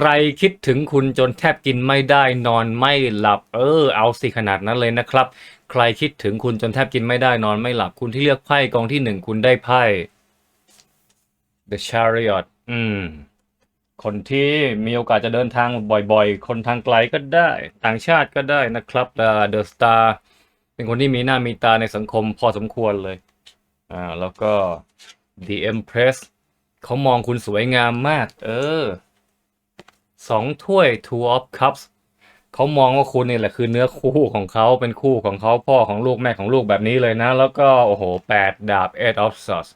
ใครคิดถึงคุณจนแทบกินไม่ได้นอนไม่หลับ เออ เอาสิขนาดนั้นเลยนะครับ ใครคิดถึงคุณจนแทบกินไม่ได้นอนไม่หลับ คุณที่เลือกไพ่กองที่หนึ่งคุณได้ไพ่ The Chariot อืม คนที่มีโอกาสจะเดินทางบ่อยๆ คนทางไกลก็ได้ ต่างชาติก็ได้นะครับเอ่อ The Star เป็นคนที่มีหน้ามีตาในสังคมพอสมควรเลย อ่า แล้วก็ The Empress เขามองคุณสวยงามมาก เออ สองถ้วย two of cups เขามองว่าคุณนี่แหละคือเนื้อคู่ของเขาเป็นคู่ของเขาพ่อของลูกแม่ของลูกแบบนี้เลยนะ แล้วก็โอ้โหแปดดาบ eight of swords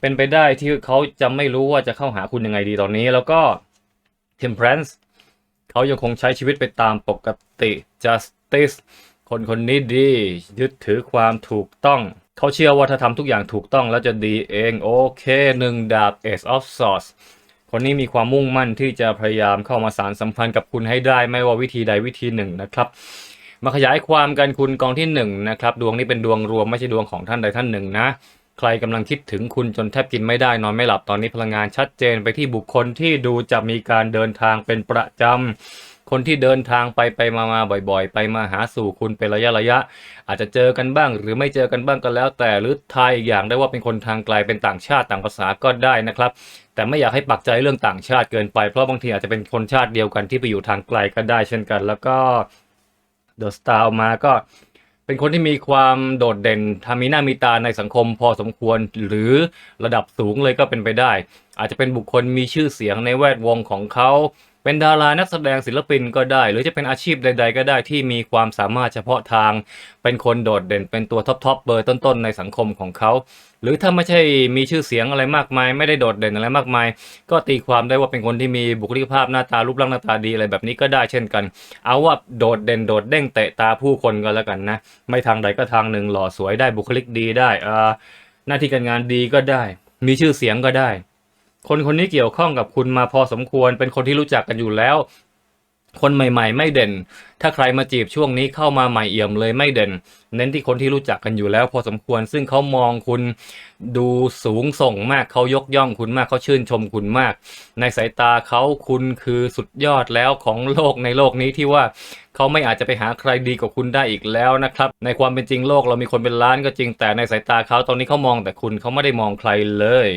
เป็นไปได้ที่เขาจะไม่รู้ว่าจะเข้าหาคุณยังไงดีตอนนี้ แล้วก็ temperance เขายังคงใช้ชีวิตไปตามปกติ justice คนคนนี้ดี ยึดถือความถูกต้อง เขาเชื่อว่าถ้าทำทุกอย่างถูกต้องแล้วจะดีเอง โอเคหนึ่งดาบ ace of swords คนนี้มีความมุ่งมั่นที่จะพยายามเข้ามาสารสัมพันธ์กับคุณให้ได้ ไม่ว่าวิธีใดวิธีหนึ่งนะครับ มาขยายความกันคุณกองที่หนึ่งนะครับดวงนี้เป็นดวงรวมไม่ใช่ดวงของท่านใดท่านหนึ่งนะใครกำลังคิดถึงคุณจนแทบกินไม่ได้นอนไม่หลับตอนนี้พลังงานชัดเจนไปที่บุคคลที่ดูจะมีการเดินทางเป็นประจำคนที่เดินทางไปไปมามาบ่อยๆ ไปมาหาสู่คุณเป็นระยะระยะ อาจจะเจอกันบ้างหรือไม่เจอกันบ้างก็แล้วแต่หรือทายอีกอย่างได้ว่าเป็นคนทางไกลเป็นต่างชาติต่างภาษาก็ได้นะครับ แต่ไม่อยากให้ปักใจเรื่องต่างชาติเกินไป เพราะบางทีอาจจะเป็นคนชาติเดียวกันที่ไปอยู่ทางไกลก็ได้เช่นกัน แล้วก็เดอะสตาร์มาก็เป็นคนที่มีความโดดเด่นทามีหน้ามีตาในสังคมพอสมควรหรือระดับสูงเลยก็เป็นไปได้ อาจจะเป็นบุคคลมีชื่อเสียงในแวดวงของเขา เป็นดารานักแสดงศิลปินก็ได้ หรือจะเป็นอาชีพใด ๆ ก็ได้ที่มีความสามารถเฉพาะทาง เป็นคนโดดเด่นเป็นตัวท็อปทอปเบอร์ต้นๆในสังคมของเขา หรือถ้าไม่ใช่มีชื่อเสียงอะไรมากมาย ไม่ได้โดดเด่นอะไรมากมาย ก็ตีความได้ว่าเป็นคนที่มีบุคลิกภาพหน้าตารูปร่างหน้าตาดีอะไรแบบนี้ก็ได้เช่นกัน เอาว่าโดดเด่นโดดเด้งเตะตาผู้คนก็แล้วกันนะ ไม่ทางใดก็ทางหนึ่งหล่อสวยได้บุคลิกดีได้อ่าหน้าที่การงานดีก็ได้ มีชื่อเสียงก็ได้ คนคนนี้เกี่ยวข้องกับคุณมาพอสมควร เป็นคนที่รู้จักกันอยู่แล้ว คนใหม่ ๆ ไม่เด่น ถ้าใครมาจีบช่วงนี้เข้ามาใหม่เอี่ยมเลยไม่เด่น เน้นที่คนที่รู้จักกันอยู่แล้ว พอสมควร ซึ่งเขามองคุณดูสูงส่งมากเขายกย่องคุณมากเขาชื่นชมคุณมาก ในสายตาเขาคุณคือสุดยอดแล้วของโลกในโลกนี้ที่ว่าเขาไม่อาจจะไปหาใครดีกว่าคุณได้อีกแล้วนะครับ ในความเป็นจริงโลกเรามีคนเป็นล้านก็จริงแต่ในสายตาเขาตอนนี้เขามองแต่คุณเขาไม่ได้มองใครเลย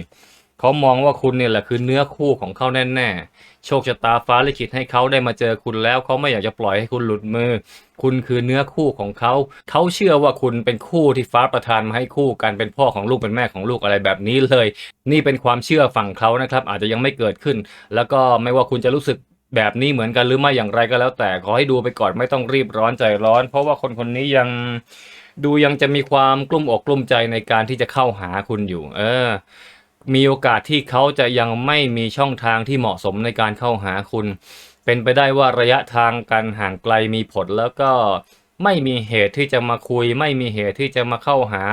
เขามองว่าคุณเนี่ยแหละคือเนื้อคู่ของเขาแน่ๆ โชคชะตาฟ้าลิขิตให้เขาได้มาเจอคุณแล้วเขาไม่อยากจะปล่อยให้คุณหลุดมือ คุณคือเนื้อคู่ของเขา เขาเชื่อว่าคุณเป็นคู่ที่ฟ้าประทานมาให้คู่กันเป็นพ่อของลูกเป็นแม่ของลูกอะไรแบบนี้เลย นี่เป็นความเชื่อฝั่งเขานะครับ อาจจะยังไม่เกิดขึ้น แล้วก็ไม่ว่าคุณจะรู้สึกแบบนี้เหมือนกันหรือไม่อย่างไรก็แล้ว แต่ขอให้ดูไปก่อนไม่ต้องรีบร้อนใจร้อน เพราะว่าคนคนนี้ยังดูยังจะมีความกลุ้มอกกลุ้มใจในการที่จะเข้าหาคุณอยู่ เออ มีโอกาสที่เขาจะยังไม่มีช่องทางที่เหมาะสมในการเข้าหาคุณ เป็นไปได้ว่าระยะทางการห่างไกลมีผลแล้วก็ ไม่มีเหตุที่จะมาคุย ไม่มีเหตุที่จะมาเข้าหา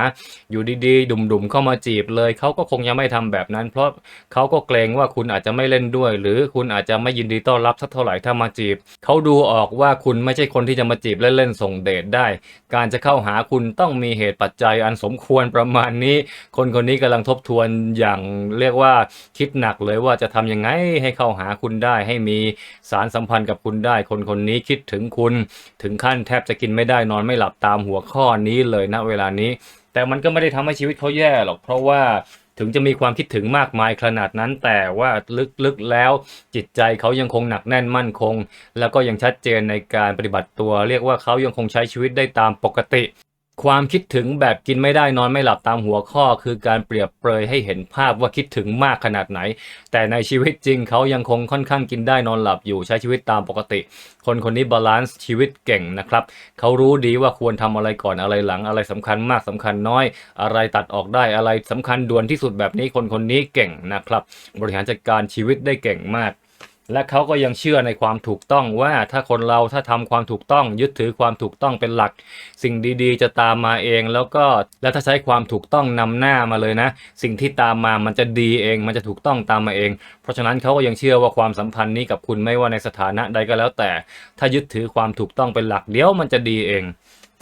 อยู่ดีๆ ดุมๆเข้ามาจีบเลย เขาก็คงยังไม่ทำแบบนั้น เพราะเขาก็เกรงว่าคุณอาจจะไม่เล่นด้วย หรือคุณอาจจะไม่ยินดีต้อนรับสักเท่าไหร่ถ้ามาจีบ เขาดูออกว่าคุณไม่ใช่คนที่จะมาจีบเล่นๆส่งเดทได้ การจะเข้าหาคุณต้องมีเหตุปัจจัยอันสมควรประมาณนี้ คนคนนี้กำลังทบทวนอย่างเรียกว่าคิดหนักเลยว่าจะทำยังไงให้เข้าหาคุณได้ ให้มีสารสัมพันธ์กับคุณได้ คนคนนี้คิดถึงคุณ ถึงขั้นแทบจะกินไม่ได้นอนไม่หลับตามหัวข้อนี้เลยณเวลานี้ แต่มันก็ไม่ได้ทำให้ชีวิตเขาแย่หรอก เพราะว่าถึงจะมีความคิดถึงมากมายขนาดนั้น แต่ว่าลึกๆแล้วจิตใจเขายังคงหนักแน่นมั่นคง แล้วก็ยังชัดเจนในการปฏิบัติตัว เรียกว่าเขายังคงใช้ชีวิตได้ตามปกติ ความคิดถึงแบบกินไม่ได้นอนไม่หลับตามหัวข้อ คือการเปรียบเปรยให้เห็นภาพว่าคิดถึงมากขนาดไหน แต่ในชีวิตจริงเขายังคงค่อนข้างกินได้นอนหลับอยู่ใช้ชีวิตตามปกติ คนคนนี้บาลานซ์ชีวิตเก่งนะครับเขารู้ดีว่าควรทำอะไรก่อนอะไรหลังอะไรสำคัญมากสำคัญน้อย อะไรตัดออกได้อะไรสำคัญด่วนที่สุดแบบนี้คนคนนี้เก่งนะครับ บริหารจัดการชีวิตได้เก่งมาก และเขาก็ยังเชื่อในความถูกต้องว่าถ้าคนเราถ้าทำความถูกต้อง ยึดถือความถูกต้องเป็นหลัก สิ่งดีๆ จะตามมาเอง แล้วก็แล้วถ้าใช้ความถูกต้องนำหน้ามาเลยนะ สิ่งที่ตามมามันจะดีเอง มันจะถูกต้องตามมาเอง เพราะฉะนั้นเขาก็ยังเชื่อว่าความสัมพันธ์นี้กับคุณไม่ว่าในสถานะใดก็แล้วแต่ ถ้ายึดถือความถูกต้องเป็นหลักเดี๋ยวมันจะดีเอง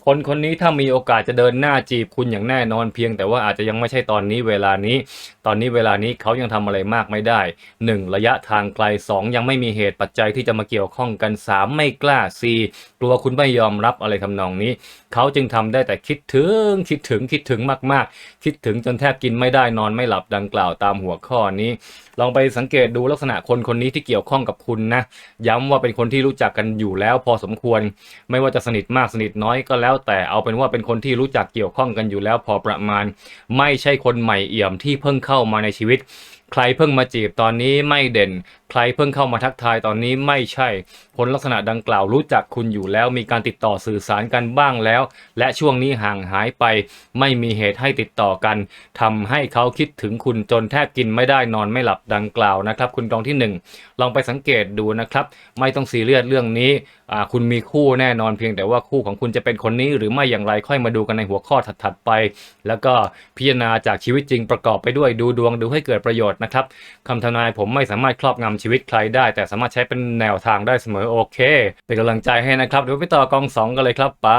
คนคนนี้ถ้ามีโอกาสจะเดินหน้าจีบคุณอย่างแน่นอนเพียง แต่ว่าอาจจะยังไม่ใช่ตอนนี้เวลานี้ ตอนนี้เวลานี้เขายังทำอะไรมากไม่ได้ 1. ระยะทางไกล 2. ยังไม่มีเหตุปัจจัยที่จะมาเกี่ยวข้องกัน 3. ไม่กล้า 4. กลัวคุณไม่ยอมรับอะไรทำนองนี้ เขาจึงทำได้แต่คิดถึงคิดถึงคิดถึงมาก ๆ คิดถึงจนแทบกินไม่ได้นอนไม่หลับดังกล่าวตามหัวข้อนี้ ลองไปสังเกตดูลักษณะคนคนนี้ที่เกี่ยวข้องกับคุณนะย้ำว่าเป็นคนที่รู้จักกันอยู่แล้วพอสมควร ไม่ว่าจะสนิทมากสนิทน้อยก็แล้วแล้วแต่เอาเป็นว่าเป็นคนที่รู้จักเกี่ยวข้องกันอยู่แล้วพอประมาณ ไม่ใช่คนใหม่เอี่ยมที่เพิ่งเข้ามาในชีวิต ใครเพิ่งมาจีบตอนนี้ไม่เด่น ใครเพิ่งเข้ามาทักทายตอนนี้ไม่ใช่คนลักษณะดังกล่าวรู้จักคุณอยู่แล้ว มีการติดต่อสื่อสารกันบ้างแล้ว และช่วงนี้ห่างหายไป ไม่มีเหตุให้ติดต่อกันทำให้เขาคิดถึงคุณจนแทบกินไม่ได้นอนไม่หลับดังกล่าวนะครับ คุณกองที่หนึ่งลองไปสังเกตดูนะครับ ไม่ต้องซีเรียสเรื่องนี้คุณมีคู่แน่นอนเพียงแต่ว่าคู่ของคุณจะเป็นคนนี้หรือไม่อย่างไรค่อยมาดูกันในหัวข้อถัดๆไป แล้วก็พิจารณาจากชีวิตจริงประกอบไปด้วยดูดวงดูให้เกิดประโยชน์นะครับคำทำนายผมไม่สามารถครอบงำชีวิตใครได้ แต่สามารถใช้เป็นแนวทางได้เสมอโอเค เป็นกำลังใจให้นะครับเดี๋ยวไปต่อกองสองกันเลยครับไป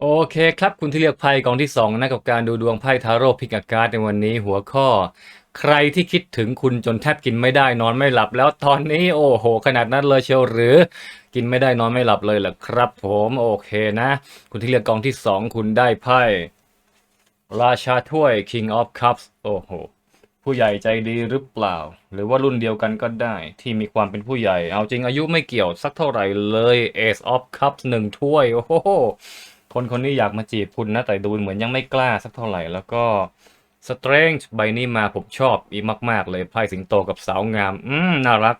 โอเคครับคุณที่เลือกไพ่กองที่2นะกับการดูดวงไพ่ทาโร่พิกอาการในวันนี้หัวข้อ ใครที่คิดถึงคุณจนแทบกินไม่ได้นอนไม่หลับ แล้วตอนนี้โอ้โห ขนาดนั้นเลยเชียวหรือ กินไม่ได้นอนไม่หลับเลยเหรอครับ ผมโอเคนะ คุณที่เลือกกองที่ 2 คุณได้ไพ่ราชาถ้วย King of Cups โอ้โห ผู้ใหญ่ใจดีหรือเปล่า หรือว่ารุ่นเดียวกันก็ได้ ที่มีความเป็นผู้ใหญ่ เอาจริงอายุไม่เกี่ยวสักเท่าไหร่เลย Ace of Cups หนึ่งถ้วย โอ้โห คนคนนี้อยากมาจีบคุณนะ แต่ดูเหมือนยังไม่กล้าสักเท่าไหร่ แล้วก็ Strange ใบนี้มาผมชอบอีมาก ๆ เลยไพ่สิงโตกับสาวงาม อืม น่ารัก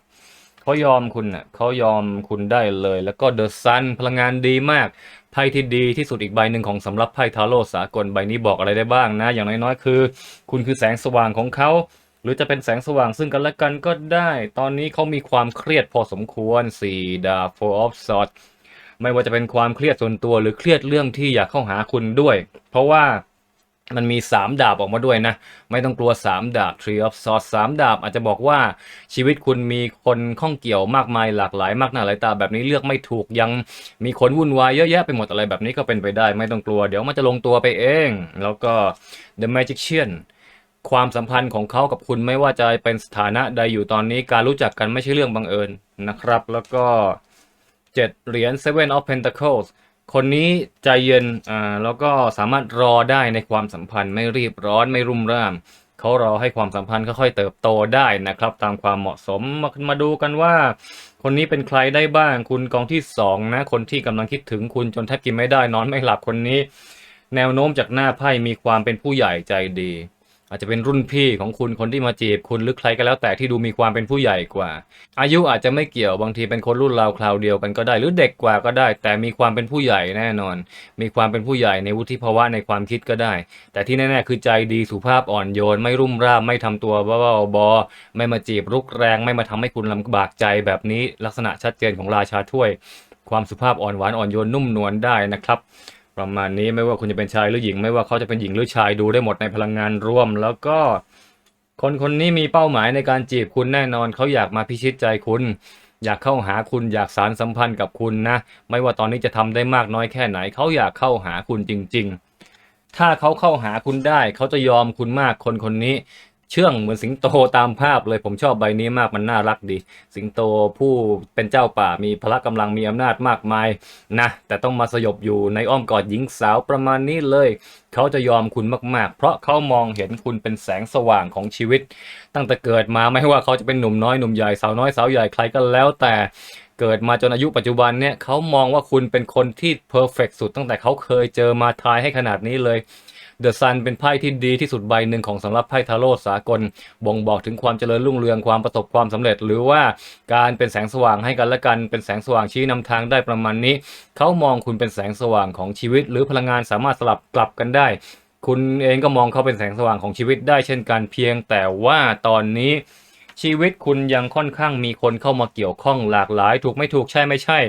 เขายอมคุณน่ะเขายอมคุณได้เลย แล้วก็ The Sun พลังงานดีมากไพ่ที่ดีที่สุดอีกใบหนึ่งของสำหรับไพ่ทาโร่สากลใบนี้บอกอะไรได้บ้างนะ อย่างน้อยๆคือ คุณคือแสงสว่างของเขาหรือจะเป็นแสงสว่างซึ่งกันและกันก็ได้ ตอนนี้เขามีความเครียดพอสมควร4ดาบ Four of Swords ไม่ว่าจะเป็นความเครียดส่วนตัวหรือเครียดเรื่องที่อยากเข้าหาคุณด้วย เพราะว่า มันมี 3 ดาบออกมาด้วยนะ ไม่ต้องกลัว 3 ดาบ Tree of Swords 3ดาบอาจจะบอกว่าชีวิตคุณมีคนข้องเกี่ยวมากมายหลากหลายมากหน้าหลายตาแบบนี้เลือกไม่ถูกยังมีคนวุ่นวายเยอะแยะไปหมดอะไรแบบนี้ก็เป็นไปได้ ไม่ต้องกลัวเดี๋ยวมันจะลงตัวไปเอง แล้วก็ The Magician ความสัมพันธ์ของเขากับคุณไม่ว่าจะเป็นสถานะใดอยู่ตอนนี้การรู้จักกันไม่ใช่เรื่องบังเอิญนะครับ แล้วก็เจ็ดเหรียญ Seven of Pentacles คนนี้ใจเย็นอ่าแล้วก็สามารถรอได้ในความสัมพันธ์ไม่รีบร้อนไม่รุ่มร่ามเขารอให้ความสัมพันธ์ค่อยๆเติบโตได้นะครับ ตามความเหมาะสมมามาดูกันว่า คนนี้เป็นใครได้บ้าง คุณกองที่สองนะ คนที่กำลังคิดถึงคุณจนแทบกินไม่ได้นอนไม่หลับคนนี้ แนวโน้มจากหน้าไพ่มีความเป็นผู้ใหญ่ใจดี อาจจะเป็นรุ่นพี่ของคุณคนที่มาจีบคุณหรือใครก็แล้วแต่ที่ดูมีความเป็นผู้ใหญ่กว่า อายุอาจจะไม่เกี่ยวบางทีเป็นคนรุ่นราวคราวเดียวกันก็ได้ หรือเด็กกว่าก็ได้ แต่มีความเป็นผู้ใหญ่แน่นอน มีความเป็นผู้ใหญ่ในวุฒิภาวะในความคิดก็ได้ แต่ที่แน่ๆคือใจดีสุภาพอ่อนโยน ไม่รุ่มร่ามไม่ทำตัวบ้าบอไม่มาจีบรุกแรงไม่มาทำให้คุณลำบากใจแบบนี้ลักษณะชัดเจนของราชาถ้วย ความสุภาพอ่อนหวานอ่อนโยนนุ่มนวลได้นะครับ ประมาณนี้ไม่ว่าคุณจะเป็นชายหรือหญิง ไม่ว่าเขาจะเป็นหญิงหรือชายดูได้หมดในพลังงานร่วม แล้วก็คนคนนี้มีเป้าหมายในการจีบคุณแน่นอนเขาอยากมาพิชิตใจคุณ อยากเข้าหาคุณอยากสารสัมพันธ์กับคุณนะ ไม่ว่าตอนนี้จะทำได้มากน้อยแค่ไหนเขาอยากเข้าหาคุณจริง ๆ ถ้าเขาเข้าหาคุณได้เขาจะยอมคุณมากคนคนนี้ เชื่องเหมือนสิงโตตามภาพเลยผมชอบใบนี้มากมันน่ารักดี สิงโตผู้เป็นเจ้าป่ามีพละกำลังมีอำนาจมากมายนะแต่ต้องมาสยบอยู่ในอ้อมกอดหญิงสาวประมาณนี้เลย เขาจะยอมคุณมากๆ เพราะเขามองเห็นคุณเป็นแสงสว่างของชีวิต ตั้งแต่เกิดมาไม่ว่าเขาจะเป็นหนุ่มน้อยหนุ่มใหญ่สาวน้อยสาวใหญ่ใครก็แล้วแต่เกิดมาจนอายุปัจจุบันเนี่ยเขามองว่าคุณเป็นคนที่เพอร์เฟกสุดตั้งแต่เขาเคยเจอมาทายให้ขนาดนี้เลย เดอะซันเป็นไพ่ที่ดีที่สุดใบหนึ่งของสำหรับไพ่ทาโร่สากล บ่งบอกถึงความเจริญรุ่งเรืองความประสบความสำเร็จ หรือว่าการเป็นแสงสว่างให้กันและกันเป็นแสงสว่างชี้นำทางได้ประมาณนี้ เขามองคุณเป็นแสงสว่างของชีวิต หรือพลังงานสามารถสลับกลับกันได้ คุณเองก็มองเขาเป็นแสงสว่างของชีวิตได้เช่นกันเพียง แต่ว่าตอนนี้ชีวิตคุณยังค่อนข้างมีคนเข้ามาเกี่ยวข้องหลากหลาย ถูกไม่ถูกใช่ไม่ใช่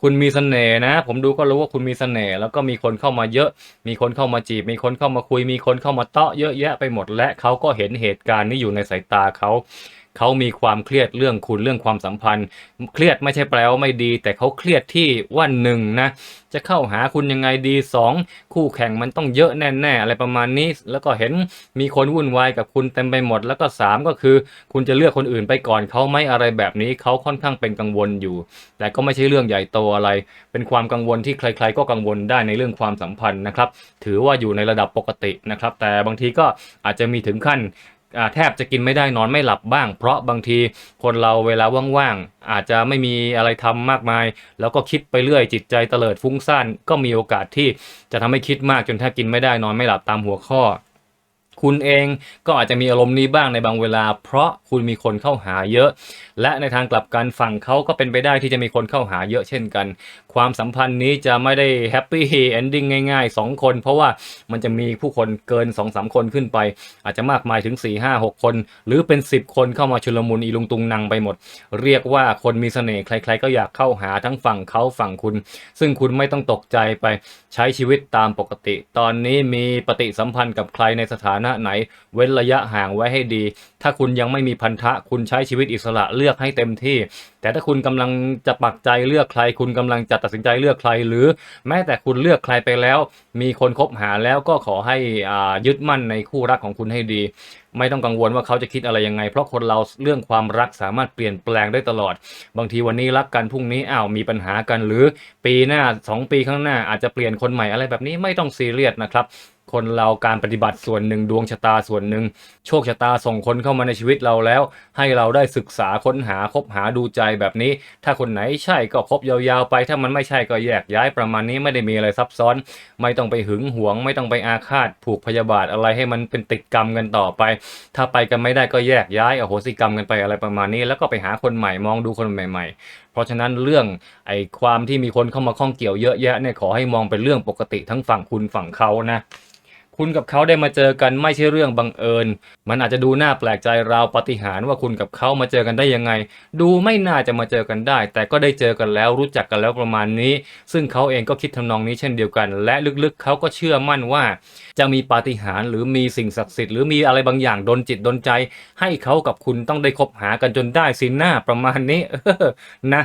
คุณมีเสน่ห์นะ ผมดูก็รู้ว่าคุณมีเสน่ห์แล้วก็มีคนเข้ามาเยอะ มีคนเข้ามาจีบ มีคนเข้ามาคุย มีคนเข้ามาเตาะเยอะแยะไปหมด และเขาก็เห็นเหตุการณ์นี้อยู่ในสายตาเขาเขามีความเครียดเรื่องคุณเรื่องความสัมพันธ์ เครียดไม่ใช่แปลว่าไม่ดี แต่เขาเครียดที่ว่าหนึ่งนะ จะเข้าหาคุณยังไงดีสองคู่แข่งมันต้องเยอะแน่ๆอะไรประมาณนี้ แล้วก็เห็นมีคนวุ่นวายกับคุณเต็มไปหมด แล้วก็สามก็คือ คุณจะเลือกคนอื่นไปก่อนเขาไหมอะไรแบบนี้เขาค่อนข้างเป็นกังวลอยู่ แต่ก็ไม่ใช่เรื่องใหญ่โตอะไร เป็นความกังวลที่ใคร ๆ ก็กังวลได้ในเรื่องความสัมพันธ์นะครับ ถือว่าอยู่ในระดับปกตินะครับ แต่บางทีก็อาจจะมีถึงขั้นแทบจะกินไม่ได้นอนไม่หลับบ้าง เพราะบางทีคนเราเวลาว่างๆ อาจจะไม่มีอะไรทำมากมาย แล้วก็คิดไปเรื่อยจิตใจเตลิดฟุ้งซ่านก็มีโอกาสที่จะทำให้คิดมากจนแทบกินไม่ได้นอนไม่หลับตามหัวข้อ คุณเองก็อาจจะมีอารมณ์นี้บ้างในบางเวลา เพราะคุณมีคนเข้าหาเยอะ และในทางกลับกันฝั่งเขาก็เป็นไปได้ที่จะมีคนเข้าหาเยอะเช่นกัน ความสัมพันธ์นี้จะไม่ได้แฮปปี้เอนดิ้งง่าย ๆ 2 คน เพราะว่ามันจะมีผู้คนเกิน 2-3คนขึ้นไป อาจจะมากมายถึง 4 5 6 คน หรือเป็น 10 คนเข้ามาชุลมุนอีลุงตุงนังไปหมด เรียกว่าคนมีเสน่ห์ใคร ๆ ก็อยากเข้าหาทั้งฝั่งเขาฝั่งคุณ ซึ่งคุณไม่ต้องตกใจไปใช้ชีวิตตามปกติ ตอนนี้มีปฏิสัมพันธ์กับใครในสถานะไหน เว้นระยะห่างไว้ให้ดี ถ้าคุณยังไม่มีพันธะคุณใช้ชีวิตอิสระเลือกให้เต็มที่ แต่ถ้าคุณกำลังจะปักใจเลือกใครคุณกำลังจะตัดสินใจเลือกใคร หรือแม้แต่คุณเลือกใครไปแล้ว มีคนคบหาแล้วก็ขอให้อ่ายึดมั่นในคู่รักของคุณให้ดี ไม่ต้องกังวลว่าเขาจะคิดอะไรยังไง เพราะคนเราเรื่องความรักสามารถเปลี่ยนแปลงได้ตลอด บางทีวันนี้รักกันพรุ่งนี้อ้าวมีปัญหากัน หรือปีหน้า 2 ปีข้างหน้าอาจจะเปลี่ยนคนใหม่อะไรแบบนี้ไม่ต้องซีเรียสนะครับ คนเราการปฏิบัติส่วนหนึ่งดวงชะตาส่วนหนึ่งโชคชะตาส่งคนเข้ามาในชีวิตเราแล้ว ให้เราได้ศึกษาค้นหาคบหาดูใจแบบนี้ ถ้าคนไหนใช่ก็คบยาวๆไป ถ้ามันไม่ใช่ก็แยกย้ายประมาณนี้ไม่ได้มีอะไรซับซ้อน ไม่ต้องไปหึงหวง ไม่ต้องไปอาฆาตผูกพยาบาทอะไรให้มันเป็นติดกรรมกันต่อไป ถ้าไปกันไม่ได้ก็แยกย้ายอโหสิกรรมกันไปอะไรประมาณนี้ แล้วก็ไปหาคนใหม่มองดูคนใหม่ ๆ เพราะฉะนั้นเรื่องไอ้ความที่มีคนเข้ามาข้องเกี่ยวเยอะแยะเนี่ยขอให้มองเป็นเรื่องปกติทั้งฝั่งคุณฝั่งเขานะ คุณกับเขาได้มาเจอกันไม่ใช่เรื่องบังเอิญ มันอาจจะดูน่าแปลกใจราวปฏิหารว่าคุณกับเขามาเจอกันได้ยังไง ดูไม่น่าจะมาเจอกันได้ แต่ก็ได้เจอกันแล้วรู้จักกันแล้วประมาณนี้ ซึ่งเขาเองก็คิดทำนองนี้เช่นเดียวกัน และลึกๆเขาก็เชื่อมั่นว่า จะมีปาฏิหาริย์หรือมีสิ่งศักดิ์สิทธิ์หรือมีอะไรบางอย่างดนจิตดนใจ ให้เขากับคุณต้องได้คบหากันจนได้สินหน้าประมาณนี้นะ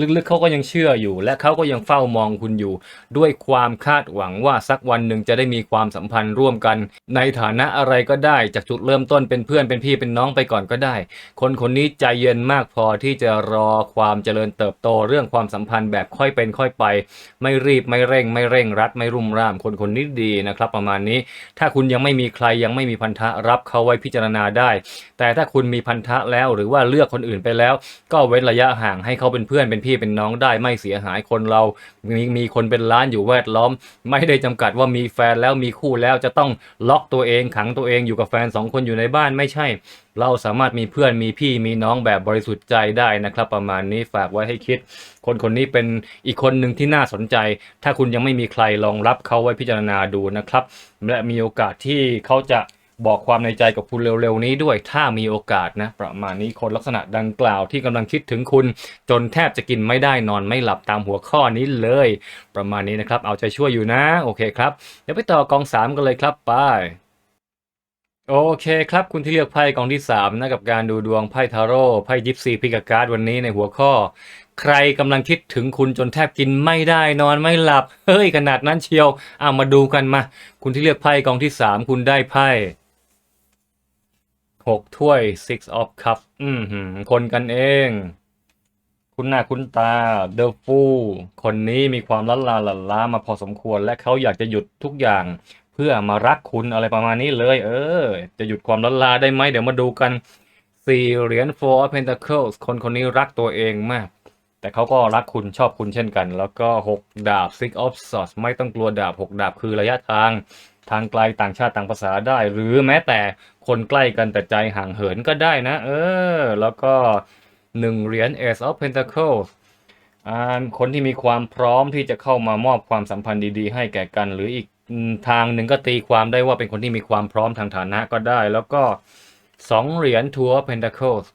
ลึกๆเขาก็ยังเชื่ออยู่ และเขาก็ยังเฝ้ามองคุณอยู่ ด้วยความคาดหวังว่าสักวันหนึ่งจะได้มีความสัมพันธ์ร่วมกัน ในฐานะอะไรก็ได้จากจุดเริ่มต้นเป็นเพื่อนเป็นพี่เป็นน้องไปก่อนก็ได้ คนคนนี้ใจเย็นมากพอที่จะรอความเจริญเติบโตเรื่องความสัมพันธ์แบบค่อยเป็นค่อยไป ไม่รีบไม่เร่ง ไม่เร่งรัดไม่รุ่มร่ามคนคนนี้ดีนะครับ ประมาณนี้ ถ้าคุณยังไม่มีใครยังไม่มีพันธะรับเขาไว้พิจารณาได้ แต่ถ้าคุณมีพันธะแล้วหรือว่าเลือกคนอื่นไปแล้ว ก็เว้นระยะห่างให้เขาเป็นเพื่อนเป็นพี่เป็นน้องได้ไม่เสียหายคนเรา มีมีคนเป็นล้านอยู่แวดล้อม ไม่ได้จำกัดว่ามีแฟนแล้วมีคู่แล้วจะต้องล็อกตัวเองขังตัวเองอยู่กับแฟนสองคนอยู่ในบ้านไม่ใช่ เราสามารถมีเพื่อนมีพี่มีน้องแบบบริสุทธิ์ใจได้นะครับ ประมาณนี้ฝากไว้ให้คิด คนคนนี้เป็นอีกคนหนึ่งที่น่าสนใจ ถ้าคุณยังไม่มีใครลองรับเขาไว้พิจารณาดูนะครับ และมีโอกาสที่เขาจะ บอกความในใจกับคุณเร็วๆนี้ด้วย ถ้ามีโอกาสนะ ประมาณนี้คนลักษณะดังกล่าวที่กำลังคิดถึงคุณ จนแทบจะกินไม่ได้นอนไม่หลับตามหัวข้อนี้เลย ประมาณนี้นะครับ เอาใจช่วยอยู่นะ โอเคครับ เดี๋ยวไปต่อกอง 3 กันเลยครับไปโอเคครับ คุณที่เลือกไพ่กองที่3นะกับการดูดวงไพ่ทาโร่ไพ่ยิปซีพิกาการ์ดวันนี้ในหัวข้อ ใครกำลังคิดถึงคุณจนแทบกินไม่ได้นอนไม่หลับ เฮ้ยขนาดนั้นเชียวเอามาดูกันมา คุณที่เลือกไพ่กองที่3คุณได้ไพ่ หกถ้วย six of cups อืมคนกันเอง คุณหน้าคุณตา The Fool คนนี้มีความล้นลาหลั่นล้ามาพอสมควร และเขาอยากจะหยุดทุกอย่าง เพื่อมารักคุณอะไรประมาณนี้เลย เออ จะหยุดความล้านลาได้ไหมเดี๋ยวมาดูกันสี่เหรียญ Four of Pentacles คนคนนี้รักตัวเองมากแต่เขาก็รักคุณชอบคุณเช่นกัน แล้วก็หกดาบ Six of Swords ไม่ต้องกลัวดาบหกดาบคือระยะทาง ทางไกลต่างชาติต่างภาษาได้ หรือแม้แต่ คนใกล้กันแต่ใจห่างเหินก็ได้นะ เออ แล้วก็หนึ่งเหรียญ Ace of Pentacles คนที่มีความพร้อมที่จะเข้ามามอบความสัมพันธ์ดีๆ ให้แก่กัน หรืออีกทางหนึ่งก็ตีความได้ว่าเป็นคนที่มีความพร้อมทางฐานะก็ได้ แล้วก็สองเหรียญ Two of Pentacles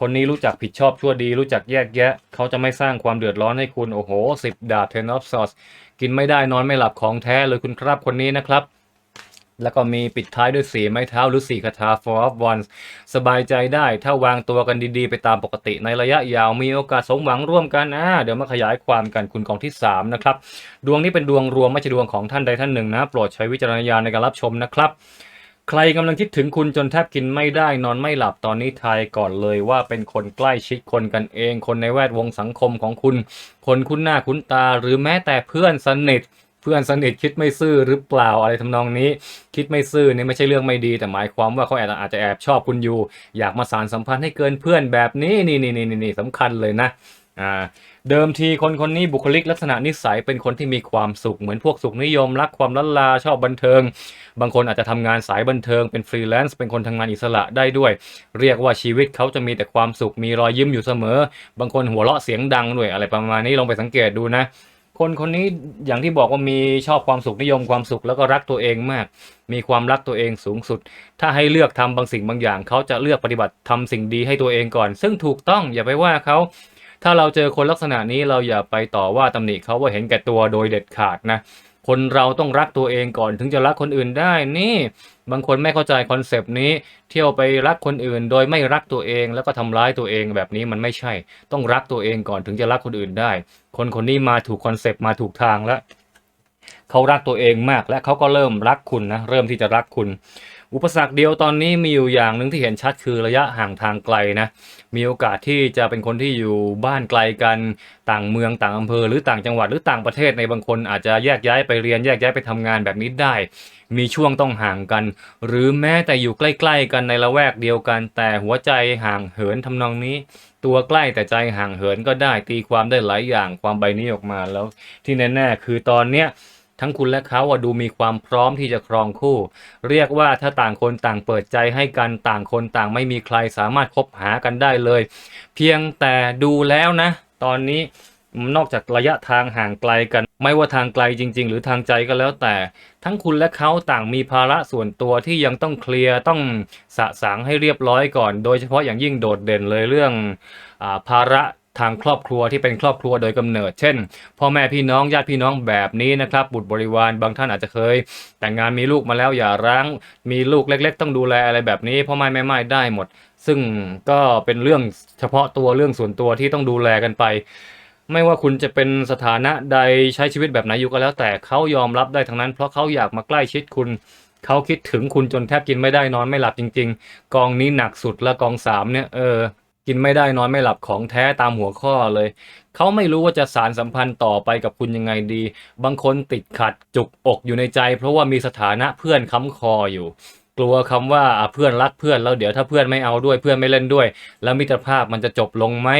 คนนี้รู้จักผิดชอบชั่วดี รู้จักแยกแยะ เขาจะไม่สร้างความเดือดร้อนให้คุณโอ้โหสิบดาบ Ten of Swords กินไม่ได้นอนไม่หลับของแท้เลยคุณครับคนนี้นะครับ แล้วก็มีปิดท้ายด้วยสีไม้เท้าหรือสีคาถา Four of Wands สบายใจได้ถ้าวางตัวกันดีๆ ไปตามปกติในระยะยาวมีโอกาสสมหวังร่วมกันอ่าเดี๋ยวมาขยายความกันคุณกองที่ 3 นะครับ ดวงนี้เป็นดวงรวมไม่ใช่ดวงของท่านใดท่านหนึ่งนะ โปรดใช้วิจารณญาณในการรับชมนะครับ ใครกำลังคิดถึงคุณจนแทบกินไม่ได้นอนไม่หลับตอนนี้ทายก่อนเลยว่าเป็นคนใกล้ชิดคนกันเอง คนในแวดวงสังคมของคุณ คนคุ้นหน้าคุ้นตา หรือแม้แต่เพื่อนสนิท พื่อนสนิทคิดไม่ซื่อหรือเปล่าอะไรทำนองนี้ คิดไม่ซื่อนี่ไม่ใช่เรื่องไม่ดี แต่หมายความว่าเขาอาจจะแอบชอบคุณอยู่ อยากมาสานสัมพันธ์ให้เกินเพื่อนแบบนี้นี่นี่นี่นี่สำคัญเลยนะอ่าเดิมทีคนคนนี้บุคลิกลักษณะนิสัยเป็นคนที่มีความสุขเหมือนพวกสุขนิยมรักความลันลาชอบบันเทิง บางคนอาจจะทำงานสายบันเทิงเป็นฟรีแลนซ์เป็นคนทำงานอิสระได้ด้วย เรียกว่าชีวิตเขาจะมีแต่ความสุขมีรอยยิ้มอยู่เสมอ บางคนหัวเราะเสียงดังด้วยอะไรประมาณนี้ลองไปสังเกตดูนะ คนคนนี้อย่างที่บอกว่ามีชอบความสุขนิยมความสุขแล้วก็รักตัวเองมาก มีความรักตัวเองสูงสุด ถ้าให้เลือกทำบางสิ่งบางอย่าง เขาจะเลือกปฏิบัติทำสิ่งดีให้ตัวเองก่อน ซึ่งถูกต้องอย่าไปว่าเขาถ้าเราเจอคนลักษณะนี้เราอย่าไปต่อว่าตำหนิเขาว่าเห็นแก่ตัวโดยเด็ดขาดนะ คนเราต้องรักตัวเองก่อนถึงจะรักคนอื่นได้นี่ บางคนไม่เข้าใจคอนเซปต์นี้ เที่ยวไปรักคนอื่น โดยไม่รักตัวเองแล้วก็ทำร้ายตัวเองแบบนี้มันไม่ใช่ ต้องรักตัวเองก่อนถึงจะรักคนอื่นได้ คนคนนี้มาถูกคอนเซปต์มาถูกทางแล้วเขารักตัวเองมากและเขาก็เริ่มรักคุณนะเริ่มที่จะรักคุณ อุปสรรคเดียวตอนนี้มีอยู่อย่างหนึ่งที่เห็นชัดคือระยะห่างทางไกลนะ มีโอกาสที่จะเป็นคนที่อยู่บ้านไกลกันต่างเมืองต่างอำเภอ หรือต่างจังหวัดหรือต่างประเทศในบางคนอาจจะแยกย้ายไปเรียนแยกย้ายไปทำงานแบบนี้ได้ มีช่วงต้องห่างกัน หรือแม้แต่อยู่ใกล้ๆกันในละแวกเดียวกัน แต่หัวใจห่างเหินทำนองนี้ ตัวใกล้แต่ใจห่างเหินก็ได้ตีความได้หลายอย่างความใบนี้ออกมาแล้ว ที่แน่ๆคือตอนเนี้ย ทั้งคุณและเขาอะดูมีความพร้อมที่จะครองคู่ เรียกว่าถ้าต่างคนต่างเปิดใจให้กันต่างคนต่างไม่มีใครสามารถคบหากันได้เลย เพียงแต่ดูแล้วนะ ตอนนี้นอกจากระยะทางห่างไกลกัน ไม่ว่าทางไกลจริง ๆ หรือทางใจก็แล้วแต่ ทั้งคุณและเขาต่างมีภาระส่วนตัวที่ยังต้องเคลียร์ต้องสะสางให้เรียบร้อยก่อน โดยเฉพาะอย่างยิ่งโดดเด่นเลยเรื่องอภาระ ทางครอบครัวที่เป็นครอบครัวโดยกำเนิด เช่น พ่อแม่พี่น้องญาติพี่น้องแบบนี้นะครับบุตรบริวารบางท่านอาจจะเคย แต่งงานมีลูกมาแล้วอย่าร้าง มีลูกเล็ก ๆ ต้องดูแลอะไรแบบนี้พ่อแม่แม่ไม้ได้หมด ซึ่งก็เป็นเรื่องเฉพาะตัวเรื่องส่วนตัวที่ต้องดูแลกันไปไม่ว่าคุณจะเป็นสถานะใดใช้ชีวิตแบบไหนอยู่ก็แล้ว แต่เขายอมรับได้ทั้งนั้น เพราะเขาอยากมาใกล้ชิดคุณ เขาคิดถึงคุณจนแทบกินไม่ได้นอนไม่หลับจริง ๆ กองนี้หนักสุดและกองสามเนี่ยเออ กินไม่ได้นอนไม่หลับของแท้ตามหัวข้อเลย เขาไม่รู้ว่าจะสารสัมพันธ์ต่อไปกับคุณยังไงดี บางคนติดขัดจุกอกอยู่ในใจ เพราะว่ามีสถานะเพื่อนค้ำคออยู่ กลัวคำว่าเพื่อนรักเพื่อนแล้วเดี๋ยวถ้าเพื่อนไม่เอาด้วยเพื่อนไม่เล่นด้วย แล้วมิตรภาพมันจะจบลงไหม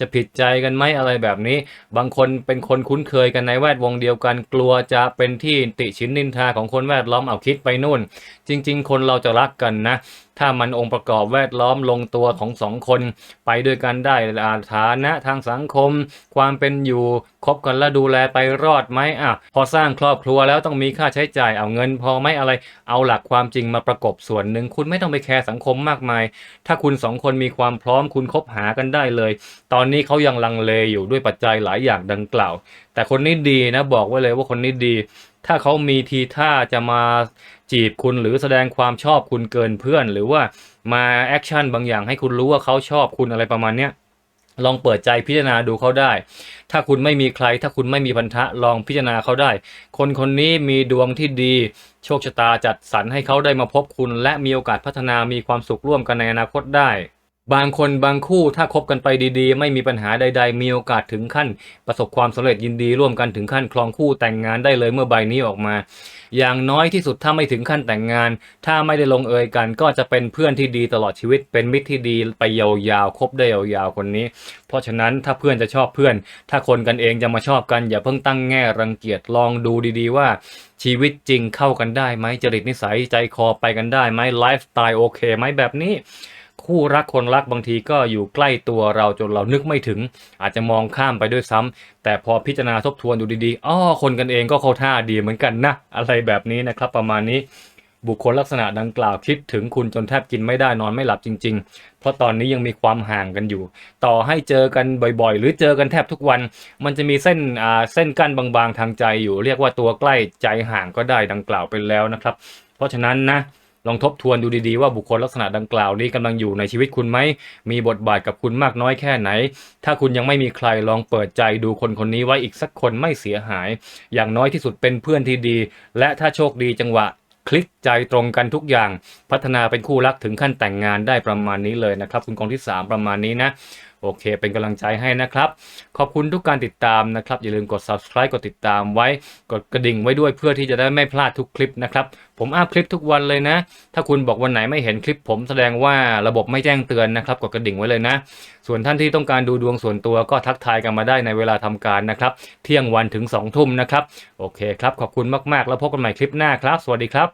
จะผิดใจกันไหมอะไรแบบนี้ บางคนเป็นคนคุ้นเคยกันในแวดวงเดียวกัน กลัวจะเป็นที่ติชินนินทาของคนแวดล้อมเอาคิดไปนู่น จริง ๆ คนเราจะรักกันนะ ถ้ามันองค์ประกอบแวดล้อมลงตัวของสองคนไปด้วยกันได้อาฐานะทางสังคม ความเป็นอยู่คบกันแล้วดูแลไปรอดไหมอะพอสร้างครอบครัวแล้วต้องมีค่าใช้จ่ายเอาเงินพอไหมอะไร เอาหลักความจริงมาประกบส่วนหนึ่งคุณไม่ต้องไปแคร์สังคมมากมาย ถ้าคุณสองคนมีความพร้อมคุณคบหากันได้เลย ตอนนี้เขายังลังเลอยู่ด้วยปัจจัยหลายอย่างดังกล่าว แต่คนนี้ดีนะบอกไว้เลยว่าคนนี้ดี ถ้าเขามีทีท่าจะมาจีบคุณหรือแสดงความชอบคุณเกินเพื่อน หรือว่ามาแอคชั่นบางอย่างให้คุณรู้ว่าเขาชอบคุณอะไรประมาณเนี้ยลองเปิดใจพิจารณาดูเขาได้ ถ้าคุณไม่มีใคร ถ้าคุณไม่มีพันธะลองพิจารณาเขาได้ คนคนนี้มีดวงที่ดี โชคชะตาจัดสรรให้เขาได้มาพบคุณ และมีโอกาสพัฒนามีความสุขร่วมกันในอนาคตได้ บางคนบางคู่ถ้าคบกันไปดีๆ ไม่มีปัญหาใด ๆ มีโอกาสถึงขั้น ประสบความสำเร็จยินดีร่วมกันถึงขั้นครองคู่แต่งงานได้เลยเมื่อใบนี้ออกมา อย่างน้อยที่สุดถ้าไม่ถึงขั้นแต่งงาน ถ้าไม่ได้ลงเอยกัน ก็จะเป็นเพื่อนที่ดีตลอดชีวิต เป็นมิตรที่ดีไปยาวๆคบได้ยาวๆคนนี้ เพราะฉะนั้นถ้าเพื่อนจะชอบเพื่อน ถ้าคนกันเองจะมาชอบกันอย่าเพิ่งตั้งแง่รังเกียจลองดูดีๆว่าชีวิตจริงเข้ากันได้ไหมจริตนิสัยใจคอไปกันได้ไหมไลฟ์สไตล์โอเคไหมแบบนี้ คู่รักคนรักบางทีก็อยู่ใกล้ตัวเราจนเรานึกไม่ถึง อาจจะมองข้ามไปด้วยซ้ำแต่พอพิจารณาทบทวนดูดีๆอ้อคนกันเองก็เข้าท่าดีเหมือนกันนะ อะไรแบบนี้นะครับประมาณนี้บุคคลลักษณะดังกล่าวคิดถึงคุณจนแทบกินไม่ได้นอนไม่หลับจริง ๆ เพราะตอนนี้ยังมีความห่างกันอยู่ ต่อให้เจอกันบ่อยๆ หรือเจอกันแทบทุกวัน มันจะมีเส้นอ่าเส้นกั้นบางๆ ทางใจอยู่ เรียกว่าตัวใกล้ใจห่างก็ได้ดังกล่าวไปแล้วนะครับ เพราะฉะนั้นนะ ลองทบทวนดูดีๆว่าบุคคลลักษณะดังกล่าวนี้กำลังอยู่ในชีวิตคุณไหม มีบทบาทกับคุณมากน้อยแค่ไหน ถ้าคุณยังไม่มีใครลองเปิดใจดูคนคนนี้ไว้อีกสักคนไม่เสียหาย อย่างน้อยที่สุดเป็นเพื่อนที่ดี และถ้าโชคดีจังหวะคลิกใจตรงกันทุกอย่าง พัฒนาเป็นคู่รักถึงขั้นแต่งงานได้ประมาณนี้เลยนะครับ คุณกองที่ 3 ประมาณนี้นะ โอเค เป็นกำลังใจให้นะครับ ขอบคุณทุกการติดตามนะครับ อย่าลืมกด subscribe กดติดตามไว้ กดกระดิ่งไว้ด้วยเพื่อที่จะได้ไม่พลาดทุกคลิปนะครับ ผมอัพคลิปทุกวันเลยนะ ถ้าคุณบอกวันไหนไม่เห็นคลิปผมแสดงว่าระบบไม่แจ้งเตือนนะครับ กดกระดิ่งไว้เลยนะ ส่วนท่านที่ต้องการดูดวงส่วนตัวก็ทักทายกันมาได้ในเวลาทำการนะครับ เที่ยงวันถึง2ทุ่มนะครับ โอเคครับ ขอบคุณมากๆ แล้วพบกันใหม่คลิปหน้าครับ สวัสดีครับ